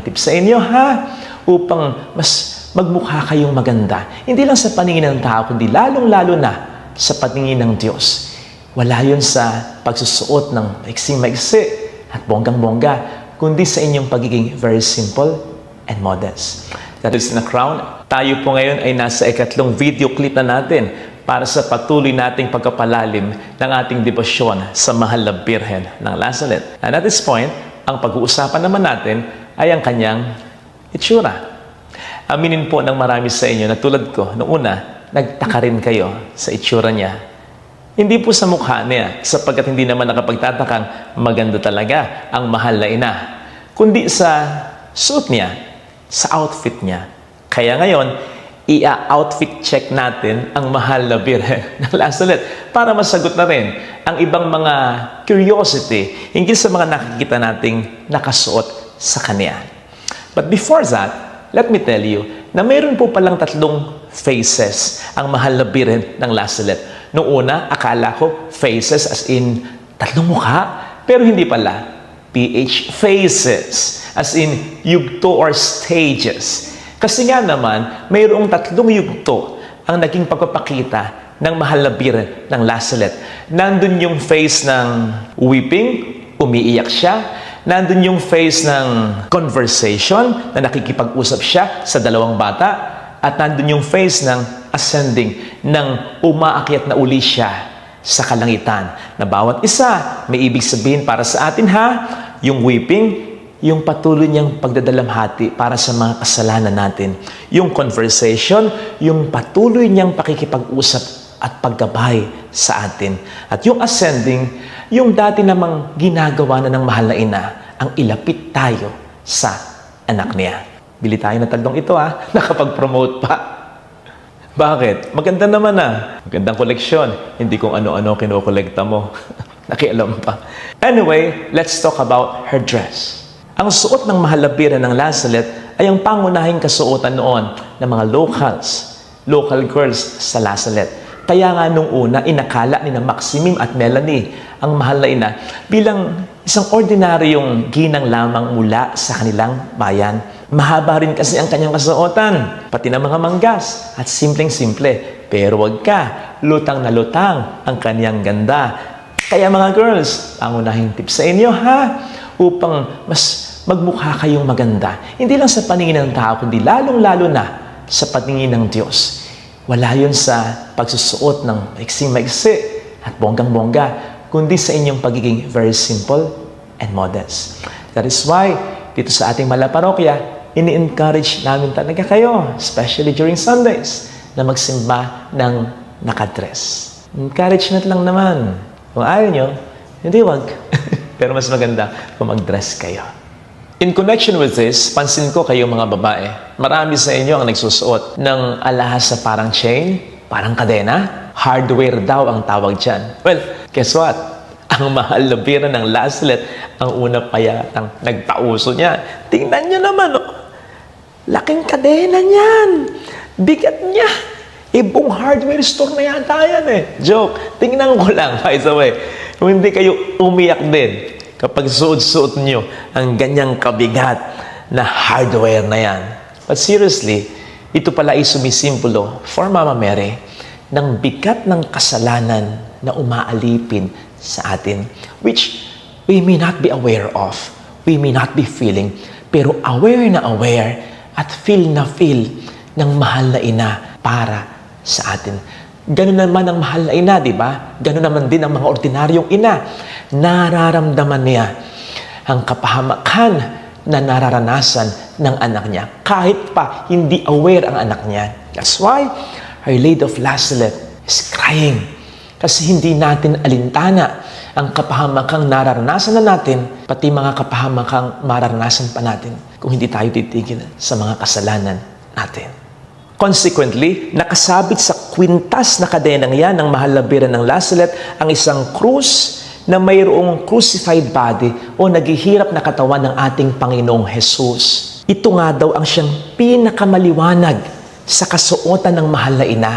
tips sa inyo ha upang mas magmukha kayong maganda. Hindi lang sa paningin ng tao, kundi lalong-lalo na sa paningin ng Diyos. Wala yun sa pagsusuot ng maiksing-maiksi at bonggang-bongga, kundi sa inyong pagiging very simple and modest. That is in a crown. Tayo po ngayon ay nasa ikatlong video clip na natin para sa patuloy nating pagkapalalim ng ating debosyon sa mahal na Birhen ng Lazaret. And at this point, ang pag-uusapan naman natin ay ang kanyang itsura. Aminin po ng marami sa inyo na tulad ko, noong una, nagtaka rin kayo sa itsura niya. Hindi po sa mukha niya, sapagkat hindi naman nakapagtatakang maganda talaga ang mahal na ina, kundi sa suit niya, sa outfit niya. Kaya ngayon, i-outfit check natin ang mahal na Birhen ng Lazaret para masagot na rin ang ibang mga curiosity hinggil sa mga nakikita nating nakasuot sa kanya. But before that, let me tell you na mayroon po palang tatlong faces ang mahal na Birhen ng Lazaret. Noong una, akala ko faces as in tatlong mukha, pero hindi pala. PH phases, as in yugto or stages. Kasi nga naman, mayroong tatlong yugto ang naging pagpapakita ng mahal na Birhen ng Lazaret. Nandun yung face ng weeping, umiiyak siya. Nandun yung face ng conversation na nakikipag-usap siya sa dalawang bata. At nandun yung face ng ascending, ng umaakyat na uli siya sa kalangitan. Na bawat isa, may ibig sabihin para sa atin ha, yung weeping, yung patuloy niyang pagdadalamhati para sa mga kasalanan natin. Yung conversation, yung patuloy niyang pakikipag-usap at paggabay sa atin. At yung ascending, yung dati namang ginagawa na ng mahal na ina, ang ilapit tayo sa anak niya. Bili tayo ng tatlong ito ha, nakapag-promote pa. Bakit? Maganda naman ah. Magandang koleksyon. Hindi kung ano-ano kinokolekta mo. Nakialam pa. Anyway, let's talk about her dress. Ang suot ng mahal na bira ng Lazaret ay ang pangunahing kasuotan noon ng mga locals, local girls sa Lazaret. Kaya nga nung una, inakala ni na Maximim at Melanie ang mahal na ina bilang isang ordinaryong ginang lamang mula sa kanilang bayan. Mahaba rin kasi ang kanyang kasuotan, pati ng mga manggas at simpleng-simple. Pero wag ka, lutang na lutang ang kanyang ganda. Kaya mga girls, pangunahing tips sa inyo ha, upang mas magmukha kayong maganda. Hindi lang sa paningin ng tao, kundi lalong-lalo na sa paningin ng Diyos. Wala yun sa pagsusuot ng maiksing-maiksi at bonggang-bongga, kundi sa inyong pagiging very simple and modest. That is why, dito sa ating malaparokya, ini-encourage namin talaga kayo, especially during Sundays, na magsimba ng nakadress. Encouragement lang naman. Kung ayaw nyo, hindi wag. Pero mas maganda kung mag-dress kayo. In connection with this, pansin ko kayong mga babae, marami sa inyo ang nagsusuot ng alahas sa parang chain, parang kadena. Hardware daw ang tawag dyan. Well, guess what? Ang mahal na bira ng Lazaret, ang una pa yatang nagpauso niya. Tingnan niyo naman, oh. Laking kadena niyan. Bigat niya. Ibong hardware store na yata yan eh. Joke. Tingnan ko lang, by the way. Kung hindi kayo umiyak din kapag suot-suot nyo ang ganyang kabigat na hardware na yan. But seriously, ito pala ay sumisimbolo for Mama Mary ng bigat ng kasalanan na umaalipin sa atin, which we may not be aware of, we may not be feeling, pero aware na aware at feel na feel ng mahal na ina para sa atin. Ganun naman ang mahal na ina, di ba? Ganun naman din ang mga ordinaryong ina. Nararamdaman niya ang kapahamakan na nararanasan ng anak niya kahit pa hindi aware ang anak niya. That's why Our Lady of Lazaret is crying kasi hindi natin alintana ang kapahamakang nararanasan na natin, pati mga kapahamakang mararanasan pa natin kung hindi tayo titigil sa mga kasalanan natin. Consequently, nakasabit sa kwintas na kadenang yan ng mahal na ng Lazaret ang isang krus na mayroong crucified body o naghihirap na katawan ng ating Panginoong Jesus. Ito nga daw ang siyang pinakamaliwanag sa kasuotan ng mahal na ina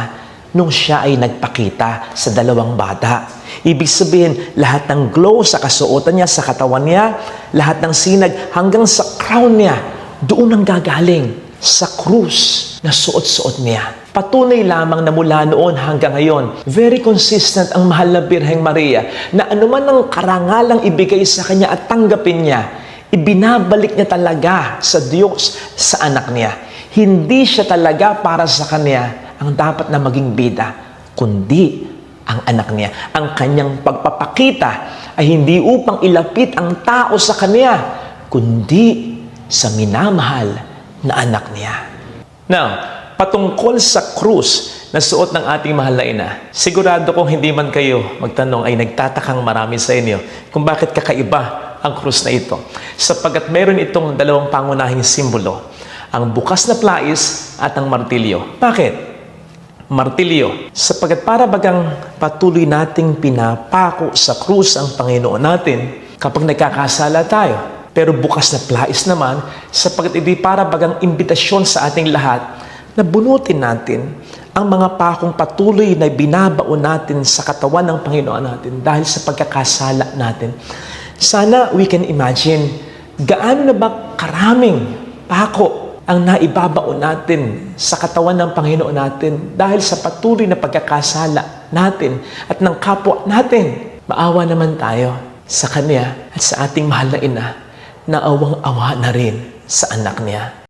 nung siya ay nagpakita sa dalawang bata. Ibig sabihin, lahat ng glow sa kasuotan niya, sa katawan niya, lahat ng sinag hanggang sa crown niya, doon ang gagaling sa krus na suot-suot niya. Patunay lamang na mula noon hanggang ngayon, very consistent ang mahal na Birheng Maria na anuman ang karangalang ibigay sa kanya at tanggapin niya, ibinabalik niya talaga sa Diyos sa anak niya. Hindi siya talaga para sa kanya ang dapat na maging bida, kundi ang anak niya. Ang kanyang pagpapakita ay hindi upang ilapit ang tao sa kanya, kundi sa minamahal na anak niya. Now, patungkol sa krus na suot ng ating mahal na ina, sigurado kung hindi man kayo magtanong ay nagtatakang marami sa inyo kung bakit kakaiba ang krus na ito. Sapagkat meron itong dalawang pangunahing simbolo, ang bukas na plais at ang martilyo. Bakit? martilyo. Sapagkat para bagang patuloy nating pinapako sa krus ang Panginoon natin kapag nagkakasala tayo. Pero bukas na plais naman sapagkat hindi para bagang imbitasyon sa ating lahat na bunutin natin ang mga pakong patuloy na binabaon natin sa katawan ng Panginoon natin dahil sa pagkakasala natin. Sana we can imagine gaano na ba karaming pako ang naibabaon natin sa katawan ng Panginoon natin dahil sa patuloy na pagkakasala natin at ng kapwa natin. Maawa naman tayo sa Kanya at sa ating mahal na ina na awang-awa na rin sa anak niya.